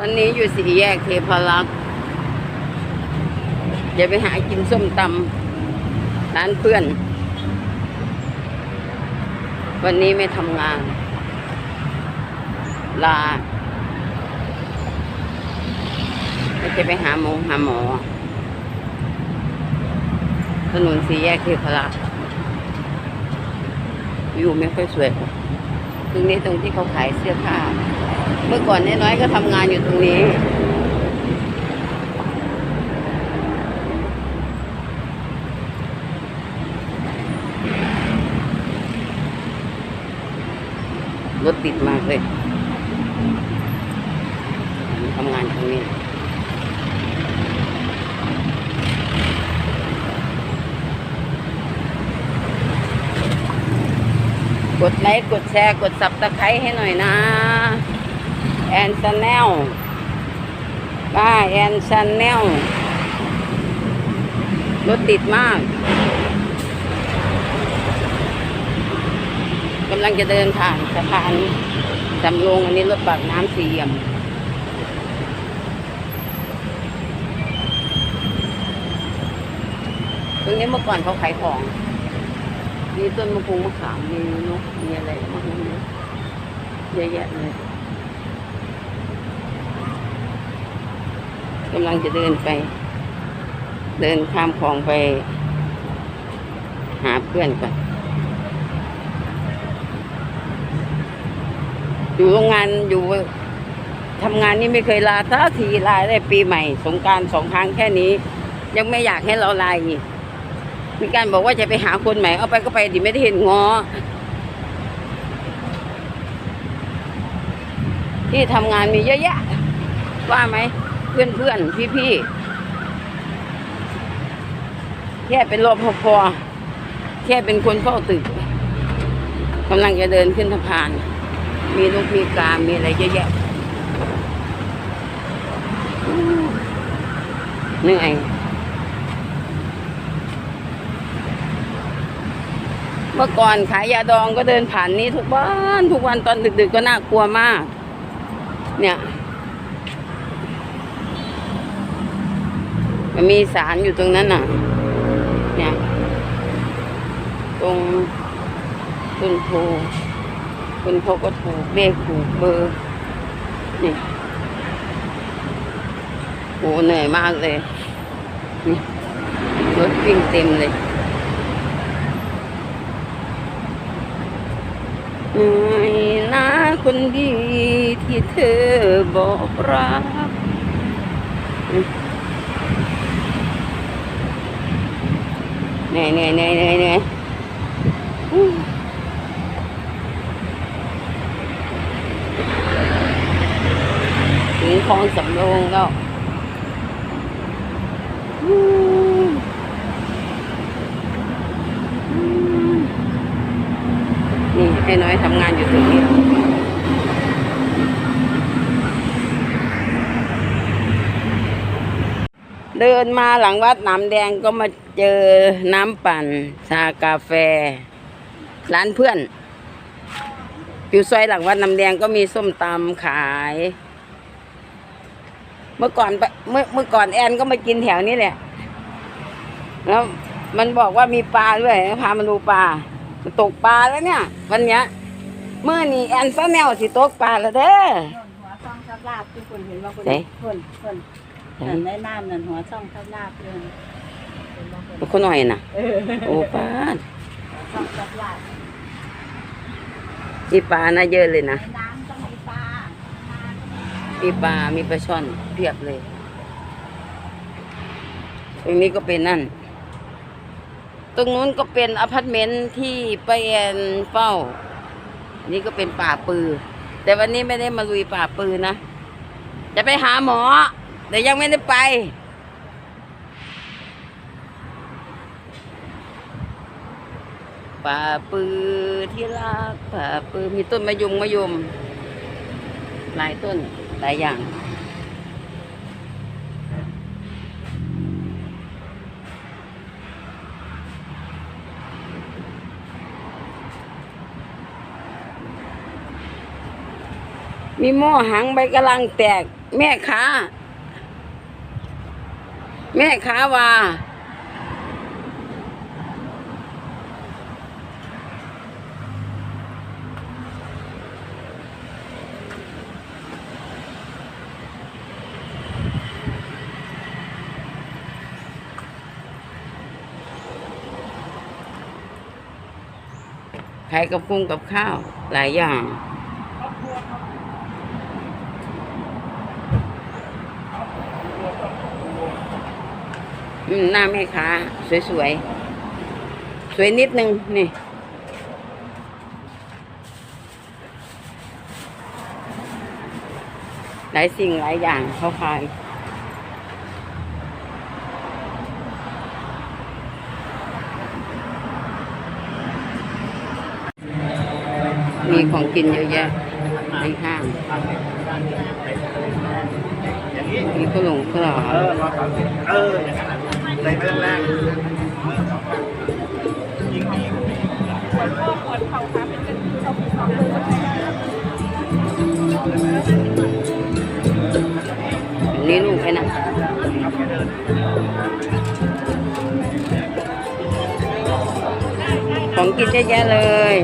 ตอนนี้อยู่สี่แยกเทพารักษ์จะไปหากินส้มตำร้านเพื่อน วันนี้ไม่ทำงาน ลาจะไปหาหมอหาหมอ ถนนสี่แยกเทพารักษ์อยู่ไม่ค่อยสวยตรงนี้ตรงที่เขาขายเสื้อผ้า เมื่อก่อนน้อยๆก็ทำงานอยู่ตรงนี้รถติดมากเลยทำงานตรงนี้กดไลค์กดแชร์ กดสับตะไคร้ให้หน่อยนะ แอนชาแนลป้าแอนชาแนลรถติดมากกำลังจะเดินผ่านสะพานสำโรงอันนี้รถปากน้ำสี่เหลี่ยมตรงนี้เมื่อก่อนเขาขายของ มีต้นมะพร้าวมะขามมีนกมีอะไรมากมายเยอะแยะเลย กำลังจะเดินไป เดินข้ามคลองไป หาเพื่อนก่อนอยู่โรงงานอยู่ทำงานนี่ไม่เคยลาสักทีลาได้ปีใหม่ สงการสองครั้งแค่นี้ ยังไม่อยากให้เราลาอีกมีการบอกว่าจะไปหาคนใหม่เอาไปก็ไปดิไม่ได้เห็นงอที่ทำงานมีเยอะแยะ ว่าไหม เพื่อนเพื่อนพี่พี่ๆแค่เป็นรปภแค่เป็นคนเฝ้าตึกกำลังจะเดินขึ้นสะพาน มีลูกมีกา มีอะไรเยอะแยะเหนื่อยเมื่อก่อนขายยาดองก็เดินผ่านนี้ทุกวัน ทุกวันตอนดึก ๆ ก็น่ากลัวมาก เนี่ย มันมีสารอยู่ตรงนั้นน่ะ เนี่ย ตรงต้นโพต้นโพก็ถูกเลขถูกเบอร์ นี่โหเหนื่อยมากเลย นี่ รถวิ่งเต็มเลยเหนื่อยนะคนดีที่เธอบอกรัก เห นื่อยเหนื่อยเหนื่อยเหนื่อยเหนื่อยถึงคลองสำโรงแล้วนี่ไอ้น้อยทำงานอยู่ตรงนี้ เดินมาหลังวัดหนามแดงก็มาเจอน้ำปั่นชากาแฟ ร้านเพื่อน อยู่ซอยหลังวัดน้ำแดงก็มีส้มตำขาย เมื่อก่อนไปเมื่อเมื่อก่อนแอนก็มากินแถวนี้แหละ แล้วมันบอกว่ามีปลาด้วยพามาดูปลาตกปลาแล้วเนี่ย วันเนี้ยเมื่อนี้แอนซะแนวสิตกปลาแล้วเด้อหัวช่องทับลาบทุกคนเห็นว่าคนไหนคนคน นั่นในน้ำนั่นหัวช่องทับลาบเลยคนหน่อยน่ะ เออโอ้ป้าดช่องทับลาบมีปลานะเยอะเลยนะในน้ำต้องมีปลามีปลา มีปลาช่อนเพียบเลย ตรงนี้ก็เป็นนั่น ตรงนู้นก็เป็นอพาร์ตเมนต์ที่ไปแอนเฝ้า นี่ก็เป็นป่าปือ แต่วันนี้ไม่ได้มาลุยป่าปือนะ จะไปหาหมอ แต่ยังไม่ได้ไป ป่าปือที่รักป่าปือมีต้นมะยมมะยม หลายต้น หลายอย่างมีหม้อหางใบกำลังแตก แม่ค้า แม่ค้าว่าขายกับพุงกับข้าวหลายอย่าง หน้าแม่ค้าสวยๆ สวยนิดนึง นี่ หลายสิ่งหลายอย่างเขาขายมีของกินเยอะแยะในห้าง มีขนมขนมเออรอสาม สิบเอออย่างนั้นเลยไม่ต้องแรกยิงดีอันนี้ลูกไอ้นะของกินเยอะแยะเลย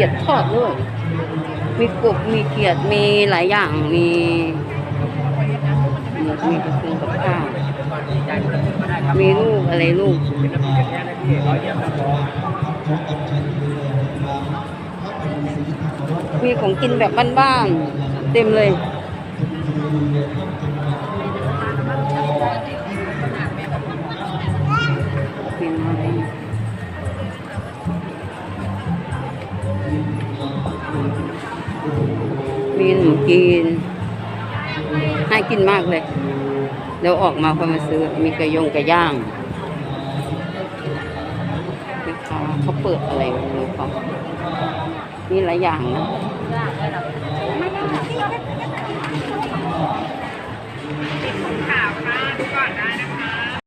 เขียดทอดด้วย มีกบมีเขียดมีหลายอย่างมีมีกระพุ้งกับข้าวมีลูกอะไรลูกมีของกินแบบบ้านๆเต็มเลย มีขนมจีนน่ากินมากเลยเดี๋ยวออกมาค่อมาซื้อ มีกระยงกระย่างนี่เขาเขาเปิดอะไรไม่รู้เขามีหลายอย่างนะข่าวค่ะดูก่อนได้นะคะ